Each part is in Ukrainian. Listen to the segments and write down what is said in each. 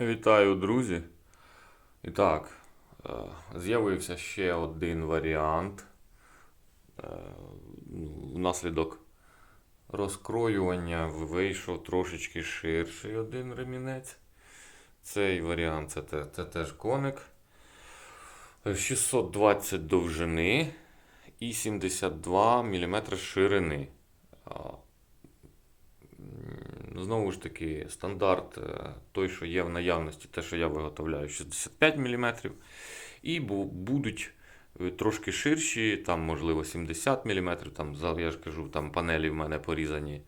Вітаю, друзі. І так, е, з'явився ще один варіант. Е, ну, Внаслідок розкроювання вийшов трошечки ширший один ремінець. Цей варіант це, те- це теж коник. Е, 620 довжини і 72 мм ширини. М, Знову ж таки, стандарт е, той, що є в наявності, те, що я виготовляю, 65 мм. І будуть е, трошки ширші, там, можливо, 70 мм. Там, я ж кажу, там панелі в мене порізані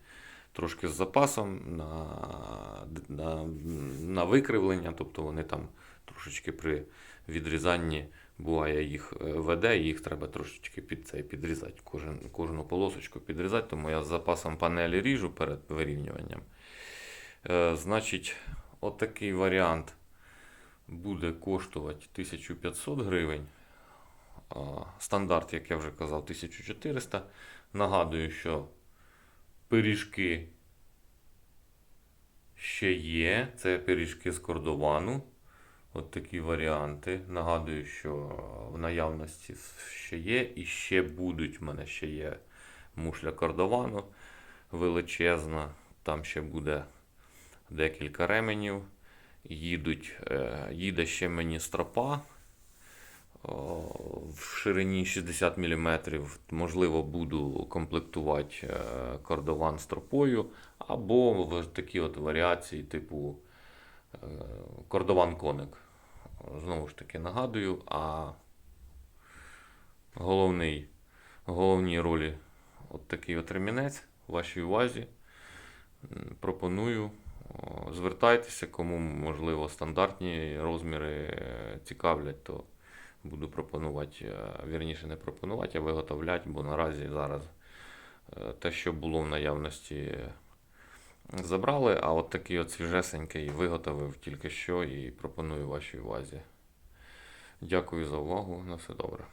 трошки з запасом на, на, на викривлення, тобто вони там трошечки при відрізанні буває їх е, веде, і їх треба трошечки під цей підрізати, кожен, кожну полосочку підрізати, тому я з запасом панелі ріжу перед вирівнюванням. Е, значить, отакий варіант буде коштувати 1500 гривень. Стандарт, як я вже казав, 1400. Нагадую, що пиріжки ще є. Це пиріжки з кордовану. От такі варіанти. Нагадую, що в наявності ще є. І ще будуть. В мене ще є мушля кордовану величезна. Там ще буде декілька ременів. Їдуть, е, їде ще мені стропа о, в ширині 60 мм. Можливо, буду комплектувати е, кордован стропою. Або в такі от варіації, типу е, кордован коник. Знову ж таки нагадую, а головний, головній ролі от такий от ремінець в вашій увазі. Пропоную. Звертайтеся, кому можливо стандартні розміри е, цікавлять, то буду пропонувати, е, вірніше не пропонувати, а виготовляти, бо наразі зараз е, те, що було в наявності, забрали, а от такий от свіжесенький виготовив тільки що і пропоную вашій увазі. Дякую за увагу. На все добре.